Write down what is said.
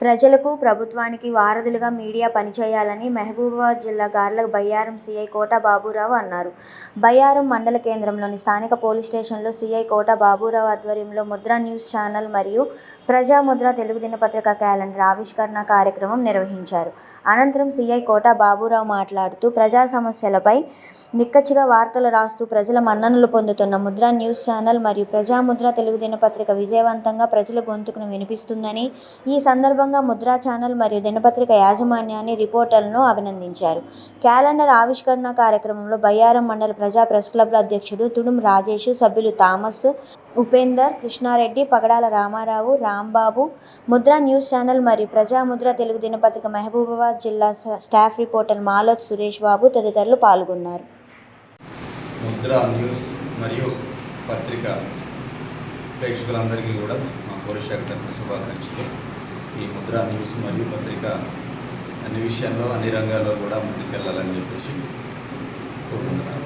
ప్రజలకు, ప్రభుత్వానికి వారధులుగా మీడియా పనిచేయాలని మహబూబాబాద్ జిల్లా గార్ల బయ్యారం సీఐ కోట బాబురావు అన్నారు. బయ్యారం మండల కేంద్రంలోని స్థానిక పోలీస్ స్టేషన్లో సీఐ కోట బాబురావు ఆధ్వర్యంలో ముద్ర న్యూస్ ఛానల్ మరియు ప్రజాముద్ర తెలుగు దినపత్రిక క్యాలెండర్ ఆవిష్కరణ కార్యక్రమం నిర్వహించారు. అనంతరం సీఐ కోట బాబురావు మాట్లాడుతూ ప్రజా సమస్యలపై నిక్కచ్చిగా వార్తలు రాస్తూ ప్రజల మన్ననలు పొందుతున్న ముద్ర న్యూస్ ఛానల్ మరియు ప్రజాముద్ర తెలుగు దినపత్రిక విజయవంతంగా ప్రజల గొంతుకును వినిపిస్తుందని, ఈ సందర్భంగా ముద్ర ఛానల్ మరియు దినపత్రిక యాజమాన్యాన్ని, రిపోర్టర్లను అభినందించారు. క్యాలెండర్ ఆవిష్కరణ కార్యక్రమంలో బయ్యారం మండల ప్రజా ప్రెస్ క్లబ్ అధ్యక్షుడు తుడుం రాజేష్, సభ్యులు Thomas, Upender, Krishnareddy, Pagadala Ramarao, Rambabu, Mudra news channel మరియు ప్రజాముద్ర తెలుగు దినపత్రిక మహబూబాబాద్ జిల్లా స్టాఫ్ రిపోర్టర్ మాలోత్ సురేష్ బాబు తదితరులు పాల్గొన్నారు. ముద్రా న్యూస్ మరియు పత్రిక ప్రేక్షకులందరికీ కూడా మా పోలీస్ శుభాకాంక్షలు ఈ ముద్ర న్యూస్ మరియు పత్రిక అన్ని విషయంలో అన్ని రంగాల్లో కూడా ముందుకెళ్ళాలని చెప్పేసి కోరుకుంటున్నాను.